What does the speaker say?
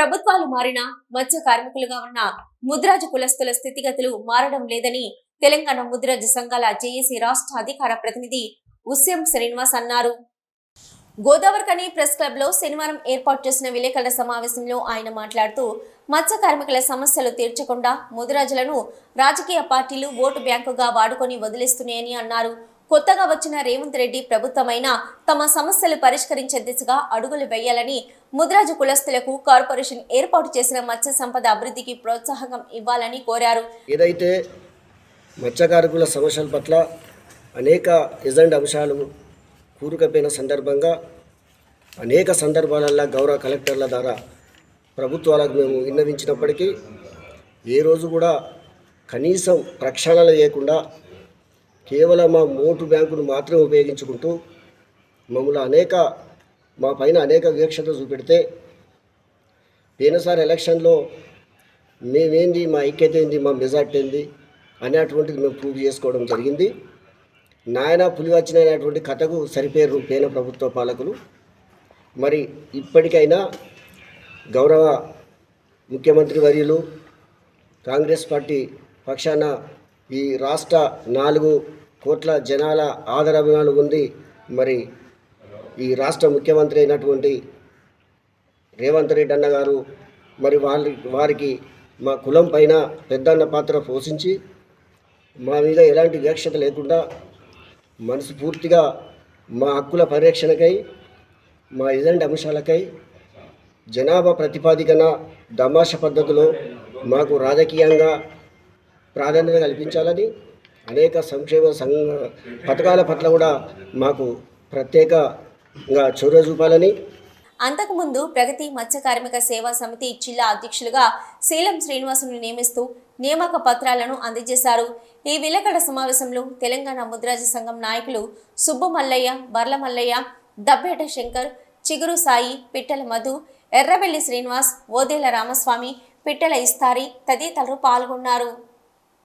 ప్రభుత్వాలు మారినా మత్స్య కార్మికులుగా ఉన్న ముద్రాజు కులస్తుల స్థితిగతులు మారడం లేదని తెలంగాణ ముద్రాజు సంఘాల జేఏసీ రాష్ట్ర అధికార ప్రతినిధి ఉస్యం శ్రీనివాస్ అన్నారు. గోదావరికని ప్రెస్ క్లబ్లో శనివారం ఏర్పాటు చేసిన విలేకరుల సమావేశంలో ఆయన మాట్లాడుతూ మత్స్య కార్మికుల సమస్యలు తీర్చకుండా ముదిరాజులను రాజకీయ పార్టీలు ఓటు బ్యాంకుగా వాడుకొని వదిలేస్తున్నాయని అన్నారు. కొత్తగా వచ్చిన రేవంత్ రెడ్డి ప్రభుత్వమైన తమ సమస్యలు పరిష్కరించే దిశగా అడుగులు వేయాలని ముద్రాజు కులస్తులకు కార్పొరేషన్ ఏర్పాటు చేసిన మత్స్య సంపద అభివృద్ధికి ప్రోత్సాహకం ఇవ్వాలని కోరారు. ఏదైతే మత్స్యకారుకుల సమస్యల పట్ల అనేక ఎజెండా అంశాలు కూరుకపోయిన సందర్భంగా అనేక సందర్భాలల్లో గౌరవ కలెక్టర్ల ద్వారా ప్రభుత్వాలకు మేము విన్నవించినప్పటికీ ఏ రోజు కూడా కనీసం ప్రక్షాళన చేయకుండా కేవలం మా మోటు బ్యాంకును మాత్రమే ఉపయోగించుకుంటూ మమ్మల్ని అనేక మా పైన అనేక వివక్షత చూపెడితే పోయినసారి ఎలక్షన్లో మేమేంది మా ఐక్యత ఏంది మా మెజార్టీ ఏంది అనేటువంటిది మేము ప్రూవ్ చేసుకోవడం జరిగింది. నాయన పులి వచ్చిన అనేటువంటి కథకు సరిపేరు పేన ప్రభుత్వ పాలకులు. మరి ఇప్పటికైనా గౌరవ ముఖ్యమంత్రి వర్యులు కాంగ్రెస్ పార్టీ పక్షాన ఈ రాష్ట్ర నాలుగు కోట్ల జనాల ఆదరాభిమానం ఉంది మరి ఈ రాష్ట్ర ముఖ్యమంత్రి అయినటువంటి రేవంత్ రెడ్డి అన్న గారు మరి వాళ్ళ వారికి మా కులం పైన పెద్దన్న పాత్ర పోషించి మా మీద ఎలాంటి వివక్షత లేకుండా మనసు పూర్తిగా మా హక్కుల పరిరక్షణకై మా ఎజెండా అంశాలకై జనాభా ప్రతిపాదికన దమాష పద్ధతిలో మాకు రాజకీయంగా ప్రాధాన్యత కల్పించాలని అనేక సంక్షేమ సంఘ పథకాల పట్ల కూడా మాకు ప్రత్యేక ఇంకా చొరవ చూపాలని? అంతకుముందు ప్రగతి మత్స్య కార్మిక సేవా సమితి జిల్లా అధ్యక్షులుగా శీలం శ్రీనివాసును నియమిస్తూ నియామక పత్రాలను అందజేశారు. ఈ విలకడ సమావేశంలో తెలంగాణ ముద్రాజ సంఘం నాయకులు సుబ్బు మల్లయ్య బర్ల మల్లయ్య దబ్బేట శంకర్ చిగురు సాయి పిట్టల మధు ఎర్రవెల్లి శ్రీనివాస్ ఓదేల రామస్వామి పిట్టల ఇస్తారి తదితరులు పాల్గొన్నారు.